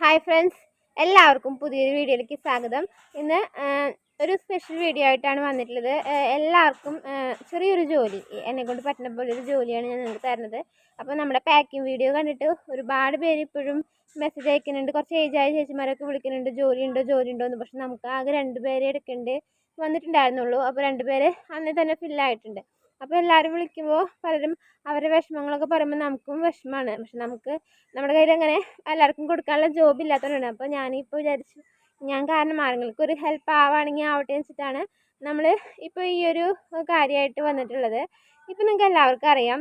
Hi friends എല്ലാവർക്കും പുതിയൊരു വീഡിയോയിലേക്ക് സ്വാഗതം. ഇന്ന് ഒരു സ്പെഷ്യൽ വീഡിയോ ആയിട്ടാണ് വന്നിട്ടുള്ളത്. എല്ലാവർക്കും ചെറിയൊരു ജോലി. എന്നെ കൊണ്ട് പറ്റുന്ന പോലെ ഒരു ജോലിയാണ് ഞാൻ നിങ്ങൾക്ക് തരുന്നത്. അപ്പോൾ നമ്മുടെ പാക്കിംഗ് വീഡിയോ കണ്ടിട്ട് ഒരുപാട് പേര് ഇപ്പോഴും മെസ്സേജ് അയക്കുന്നുണ്ട്. കുറച്ച് ഏജായ ചേച്ചിമാരൊക്കെ വിളിക്കുന്നുണ്ട്. ജോലി ഉണ്ടോ ജോലി ഉണ്ടോ എന്ന്. പക്ഷെ നമുക്ക് ആകെ രണ്ട് പേരെ എടുക്കേണ്ടി വന്നിട്ടുണ്ടായിരുന്നുള്ളൂ. അപ്പോൾ രണ്ട് പേര് അന്നേ തന്നെ ഫില്ലായിട്ടുണ്ട് അപ്പോൾ എല്ലാവരും വിളിക്കുമ്പോൾ പലരും അവരുടെ വിഷമങ്ങളൊക്കെ പറയുമ്പോൾ നമുക്കും വിഷമമാണ് പക്ഷെ നമുക്ക് നമ്മുടെ കയ്യിൽ അങ്ങനെ എല്ലാവർക്കും കൊടുക്കാനുള്ള ജോബ് ഇല്ലാത്തതുകൊണ്ടാണ് അപ്പോൾ ഞാനിപ്പോൾ വിചാരിച്ചു ഞാൻ കാരണം ആരെങ്കിലും ഒരു ഹെൽപ്പ് ആവുകയാണെങ്കിൽ ആവട്ടെ വെച്ചിട്ടാണ് നമ്മൾ ഇപ്പോൾ ഈ ഒരു കാര്യമായിട്ട് വന്നിട്ടുള്ളത്. ഇപ്പോൾ നിങ്ങൾക്ക് എല്ലാവർക്കും അറിയാം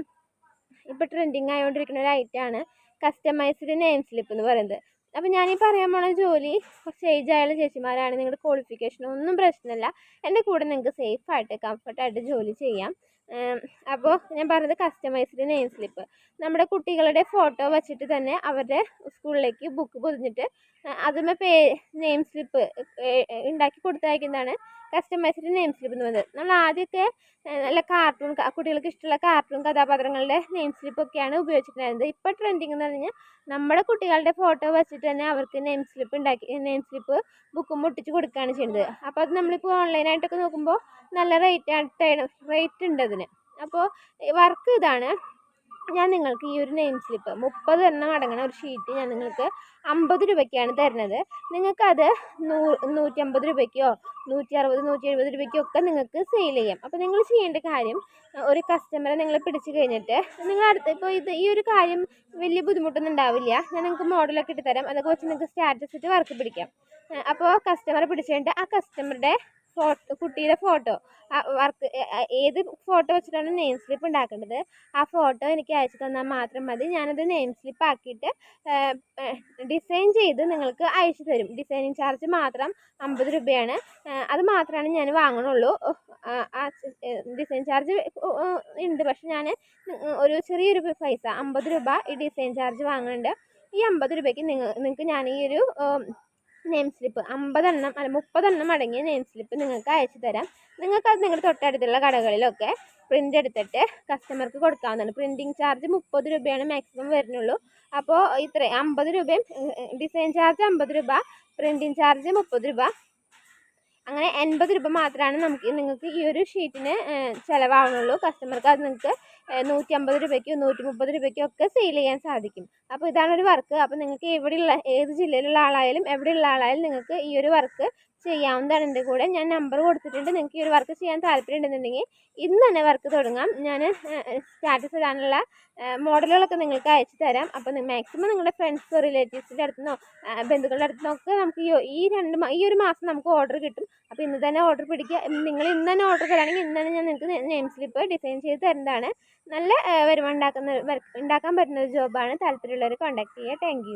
ഇപ്പോൾ ട്രെൻഡിങ് ആയിക്കൊണ്ടിരിക്കുന്ന ഒരു ഐറ്റമാണ് കസ്റ്റമൈസ്ഡ് നെയിം സ്ലിപ്പ് എന്ന് പറയുന്നത്. അപ്പോൾ ഞാൻ ഈ പറയാൻ പോണ ജോലി കുറച്ച് ഏജ് ആയുള്ള ചേച്ചിമാരാണ്. നിങ്ങളുടെ ക്വാളിഫിക്കേഷൻ ഒന്നും പ്രശ്നമല്ല എന്റെ കൂടെ നിങ്ങൾക്ക് സേഫായിട്ട് കംഫർട്ടായിട്ട് ജോലി ചെയ്യാം. അപ്പോൾ ഞാൻ പറഞ്ഞത് കസ്റ്റമൈസ്ഡ് നെയിം സ്ലിപ്പ് നമ്മുടെ കുട്ടികളുടെ ഫോട്ടോ വെച്ചിട്ട് തന്നെ അവരുടെ സ്കൂളിലേക്ക് ബുക്ക് പൊതിഞ്ഞിട്ട് അതിന്മേ പേ നെയിം സ്ലിപ്പ് ഉണ്ടാക്കി കൊടുത്തയക്കുന്നതാണ് കസ്റ്റമൈസ്ഡ് എന്ന് പറയുന്നത് നമ്മൾ ആദ്യമൊക്കെ നല്ല കാർട്ടൂൺ കുട്ടികൾക്ക് ഇഷ്ടമുള്ള കാർട്ടൂൺ കഥാപാത്രങ്ങളുടെ നെയിം സ്ലിപ്പൊക്കെയാണ് ഉപയോഗിച്ചിട്ടുണ്ടായിരുന്നത്. ഇപ്പോൾ ട്രെൻഡിങ് എന്ന് പറഞ്ഞു കഴിഞ്ഞാൽ നമ്മുടെ കുട്ടികളുടെ ഫോട്ടോ വെച്ചിട്ട് തന്നെ അവർക്ക് നെയിം സ്ലിപ്പ് ഉണ്ടാക്കി നെയിം സ്ലിപ്പ് ബുക്കും മുട്ടിച്ച് കൊടുക്കുകയാണ് ചെയ്യുന്നത്. അപ്പോൾ അത് നമ്മളിപ്പോൾ ഓൺലൈനായിട്ടൊക്കെ നോക്കുമ്പോൾ നല്ല റേറ്റ് റേറ്റ് ഉണ്ട് അതിന്. അപ്പോൾ വർക്ക് ഇതാണ്. ഞാൻ നിങ്ങൾക്ക് ഈ ഒരു നെയിം സ്ലിപ്പ് മുപ്പത് എണ്ണം അടങ്ങുന്ന ഒരു ഷീറ്റ് ഞാൻ നിങ്ങൾക്ക് അമ്പത് രൂപയ്ക്കാണ് തരുന്നത്. നിങ്ങൾക്കത് നൂ നൂറ്റമ്പത് രൂപയ്ക്കോ നൂറ്റി അറുപത് നൂറ്റി എഴുപത് രൂപയ്ക്കോ ഒക്കെ നിങ്ങൾക്ക് സെയിൽ ചെയ്യാം. അപ്പോൾ നിങ്ങൾ ചെയ്യേണ്ട കാര്യം ഒരു കസ്റ്റമറെ നിങ്ങൾ പിടിച്ചു കഴിഞ്ഞിട്ട് നിങ്ങൾ അടുത്ത് ഇപ്പോൾ ഇത് ഈ ഒരു കാര്യം വലിയ ബുദ്ധിമുട്ടൊന്നും ഉണ്ടാവില്ല. ഞാൻ നിങ്ങൾക്ക് മോഡലൊക്കെ ഇട്ട് തരാം. അതൊക്കെ വെച്ച് നിങ്ങൾക്ക് സ്റ്റാറ്റസ് ഇട്ട് വർക്ക് പിടിക്കാം. അപ്പോൾ കസ്റ്റമറെ പിടിച്ചു കഴിഞ്ഞിട്ട് ആ കസ്റ്റമറുടെ ഫോട്ടോ കുട്ടിയുടെ ഫോട്ടോ. വർക്ക് ഏത് ഫോട്ടോ വെച്ചിട്ടാണ് നെയിം സ്ലിപ്പ് ഉണ്ടാക്കേണ്ടത്? ആ ഫോട്ടോ എനിക്ക് അയച്ചു തന്നാൽ മാത്രം മതി. ഞാനത് നെയിം സ്ലിപ്പ് ആക്കിയിട്ട് ഡിസൈൻ ചെയ്ത് നിങ്ങൾക്ക് അയച്ചു തരും. ഡിസൈനിങ് ചാർജ് മാത്രം അമ്പത് രൂപയാണ്. അത് മാത്രമാണ് ഞാൻ വാങ്ങണുള്ളൂ. ഡിസൈൻ ചാർജ് ഉണ്ട്. പക്ഷെ ഞാൻ ഒരു ചെറിയൊരു പൈസ അമ്പത് രൂപ ഈ ഡിസൈൻ ചാർജ് വാങ്ങുന്നുണ്ട് ഈ അമ്പത് രൂപയ്ക്ക് നിങ്ങൾ നിങ്ങൾക്ക് ഞാൻ ഈ ഒരു നെയിം സ്ലിപ്പ് അമ്പതെണ്ണം അല്ല മുപ്പതെണ്ണം അടങ്ങിയ നെയിം സ്ലിപ്പ് നിങ്ങൾക്ക് അയച്ചു തരാം. നിങ്ങൾക്കത് നിങ്ങളുടെ തൊട്ടടുത്തുള്ള കടകളിലൊക്കെ പ്രിന്റ് എടുത്തിട്ട് കസ്റ്റമർക്ക് കൊടുക്കാവുന്നതാണ്. പ്രിന്റിങ് ചാർജ് മുപ്പത് രൂപയാണ് മാക്സിമം വരുന്നുള്ളൂ. അപ്പോൾ ഇത്ര അമ്പത് രൂപയും ഡിസൈൻ ചാർജ് അമ്പത് രൂപ പ്രിന്റിങ് ചാർജ് മുപ്പത് രൂപ അങ്ങനെ എൺപത് രൂപ മാത്രമാണ് നമുക്ക് നിങ്ങൾക്ക് ഈ ഒരു ഷീറ്റിന് ചിലവാകുന്നുള്ളൂ കസ്റ്റമർക്ക് അത് നിങ്ങൾക്ക് നൂറ്റി അമ്പത് രൂപയ്ക്കോ നൂറ്റി മുപ്പത് രൂപയ്ക്കോ ഒക്കെ സെയിൽ ചെയ്യാൻ സാധിക്കും. അപ്പോൾ ഇതാണ് ഒരു വർക്ക്. അപ്പോൾ നിങ്ങൾക്ക് എവിടെയുള്ള ഏത് ജില്ലയിലുള്ള ആളായാലും എവിടെയുള്ള ആളായാലും നിങ്ങൾക്ക് ഈ ഒരു വർക്ക് ചെയ്യാവുന്നതാണ്. എന്റെ കൂടെ ഞാൻ നമ്പർ കൊടുത്തിട്ടുണ്ട്. നിങ്ങൾക്ക് ഈ ഒരു വർക്ക് ചെയ്യാൻ താല്പര്യമുണ്ടെന്നുണ്ടെങ്കിൽ ഇന്ന് തന്നെ വർക്ക് തുടങ്ങാം. ഞാൻ സ്റ്റാറ്റസ് ഇടാനുള്ള മോഡലുകളൊക്കെ നിങ്ങൾക്ക് അയച്ചു തരാം. അപ്പോൾ മാക്സിമം നിങ്ങളുടെ ഫ്രണ്ട്സോ റിലേറ്റീവ്സിന്റെ അടുത്തുനിന്നോ ബന്ധുക്കളുടെ അടുത്തുനിന്നോ ഒക്കെ നമുക്ക് ഈ ഈ രണ്ട് ഈ ഒരു മാസം നമുക്ക് ഓർഡർ കിട്ടും. അപ്പോൾ ഇന്ന് തന്നെ ഓർഡർ പിടിക്കുക. നിങ്ങൾ ഇന്ന് തന്നെ ഓർഡർ തരാണെങ്കിൽ ഇന്ന് തന്നെ ഞാൻ നിങ്ങൾക്ക് നെയിം സ്ലിപ്പ് ഡിസൈൻ ചെയ്ത് തരുന്നതാണ്. നല്ല വരുമാനം ഉണ്ടാക്കുന്ന ഉണ്ടാക്കാൻ പറ്റുന്ന ഒരു ജോബാണ് താല്പര്യമുള്ളവർ കോൺടാക്ട് ചെയ്യുക. താങ്ക്